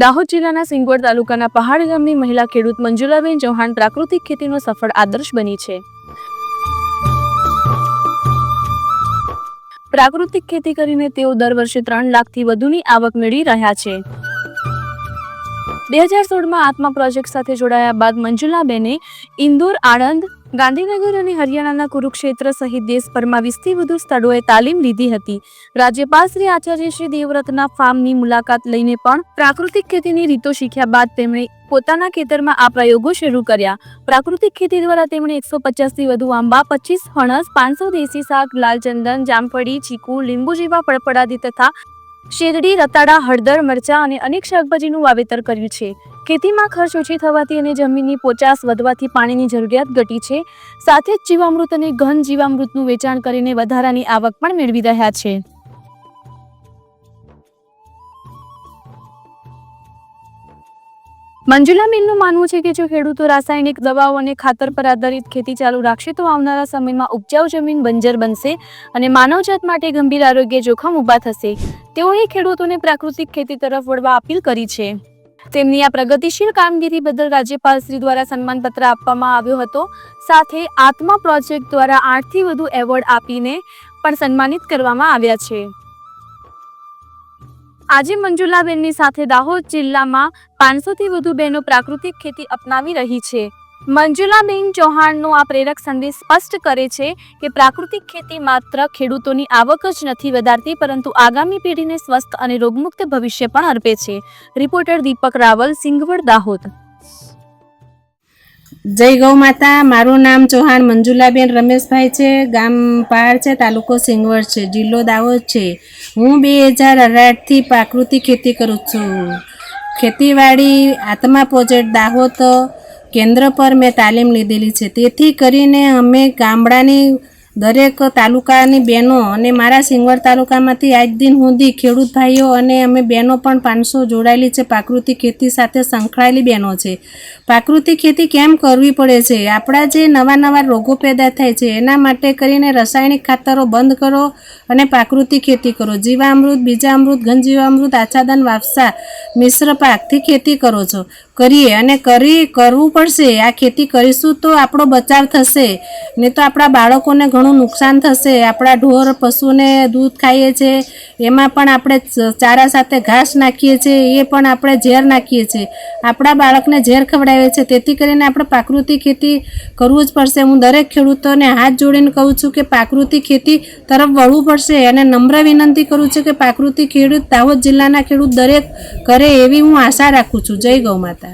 દાહોદ જિલ્લાના સિંગવડ તાલુકાના પહાડ ગામની મહિલા ખેડૂત મંજુલાબેન ચૌહાણ પ્રાકૃતિક ખેતીનો સફળ આદર્શ બની છે. પ્રાકૃતિક ખેતી કરીને તેઓ દર વર્ષે ત્રણ લાખથી વધુની આવક મેળવી રહ્યા છે. બે હજાર સોળમાં આત્મા પ્રોજેક્ટ સાથે જોડાયા બાદ મંજુલાબેને ઇન્દોર આણંદ ગાંધીનગર અને હરિયાણાના કુરુક્ષેત્ર સહિત દેશભરમાં વીસથી વધુ સ્થળોએ તાલીમ લીધી હતી. રાજ્યપાલ શ્રી આચાર્ય શ્રી દેવવ્રતના ફાર્મની મુલાકાત લઈને પણ પ્રાકૃતિક ખેતીની રીતો શીખ્યા બાદ તેમણે પોતાના ખેતરમાં આ પ્રયોગો શરૂ કર્યા. પ્રાકૃતિક ખેતી દ્વારા તેમણે એકસો પચાસથી વધુ આંબા, પચીસ ફણસ, પાંચસો દેશી શાક લાલચંદન જામફળી, ચીકુ, લીંબુ જેવા પડપડાદી તથા શેરડી રતાડા હળદર, મરચાં અને અનેક શાકભાજીનું વાવેતર કર્યું છે. ખેતીમાં ખર્ચ ઓછી થવાથી અને જમીનની પોચાસ વધવાથી પાણીની જરૂરિયાત ઘટી છે. સાથે જ જીવામૃત અને ઘન જીવામૃતનું વેચાણ કરીને વધારાની આવક પણ મેળવી રહ્યા છે. મંજુલાબેનનું માનવું છે કે જો ખેડૂતો રાસાયણિક દવાઓ અને ખાતર પર આધારિત ખેતી ચાલુ રાખશે તો આવનારા સમયમાં ઉપજાઉ જમીન બંજર બનશે અને માનવજાત માટે ગંભીર આરોગ્ય જોખમ ઊભા થશે. તેઓએ ખેડૂતોને પ્રાકૃતિક ખેતી તરફ વળવા અપીલ કરી છે. તેમની આ પ્રગતિશીલ કામગીરી બદલ રાજ્યપાલ શ્રી દ્વારા સન્માનપત્ર આપવામાં આવ્યો હતો. સાથે આત્મા પ્રોજેક્ટ દ્વારા આઠથી વધુ એવોર્ડ આપીને પણ સન્માનિત કરવામાં આવ્યા છે. આજે મંજુલાબેનની સાથે દાહોદ જિલ્લામાં પાંચસોથી વધુ બહેનો પ્રાકૃતિક ખેતી અપનાવી રહી છે. મંજુલાબેન ચૌહાણનો આ પ્રેરક સંદેશ સ્પષ્ટ કરે છે કે પ્રાકૃતિક ખેતી માત્ર ખેડૂતોની આવક જ નથી વધારતી, પરંતુ આગામી પેઢીને સ્વસ્થ અને રોગમુક્ત ભવિષ્ય પણ અર્પે છે. રિપોર્ટર દીપક રાવલ, સિંગવડ દાહોદ. જય ગૌ માતા, મારું નામ ચૌહાણ મંજુલાબેન રમેશભાઈ છે, ગામ પાર છે, તાલુકો સિંગવડ છે, જિલ્લો દાહોદ છે. હું બે હજાર અઢારથી પ્રાકૃતિક ખેતી કરું છું. ખેતીવાડી આત્મા પ્રોજેક્ટ દાહોદ કેન્દ્ર પર મેં તાલીમ લીધેલી છે. તેથી કરીને અમે ગામડાની દરેક તાલુકાની બહેનો અને મારા સિંગવડ તાલુકામાંથી આજ દિન સુધી ખેડૂત ભાઈઓ અને અમે બહેનો પણ પાંચસો જોડાયેલી છે. પ્રાકૃતિક ખેતી સાથે સંકળાયેલી બહેનો છે. પ્રાકૃતિક ખેતી કેમ કરવી પડે છે? આપણા જે નવા નવા રોગો પેદા થાય છે, એના માટે કરીને રાસાયણિક ખાતરો બંધ કરો અને પ્રાકૃતિક ખેતી કરો. જીવામૃત, બીજામૃત, ઘનજીવામૃત, આચ્છાદન વાપસા મિશ્ર પાકથી ખેતી કરો છો. કરીએ અને કરી, કરવું પડશે. આ ખેતી કરીશું તો આપણો બચાવ થશે. નહીં તો આપણા બાળકોને ઘણું નુકસાન થશે. આપણા ઢોર, પશુને દૂધ ખાઈએ છીએ એમાં પણ આપણે ચારા સાથે ઘાસ નાખીએ છીએ એ પણ આપણે ઝેર નાખીએ છીએ આપણા બાળકને ઝેર ખવડાવીએ છીએ તેથી કરીને આપણે પ્રાકૃતિક ખેતી કરવું જ પડશે. હું દરેક ખેડૂતોને હાથ જોડીને કહું છું કે પ્રાકૃતિક ખેતી તરફ વળવું પડશે. અને નમ્ર વિનંતી કરું છું કે પ્રાકૃતિક ખેડૂત દાહોદ જિલ્લાના ખેડૂત દરેક કરે એવી હું આશા રાખું છું. જય ગૌ માતા.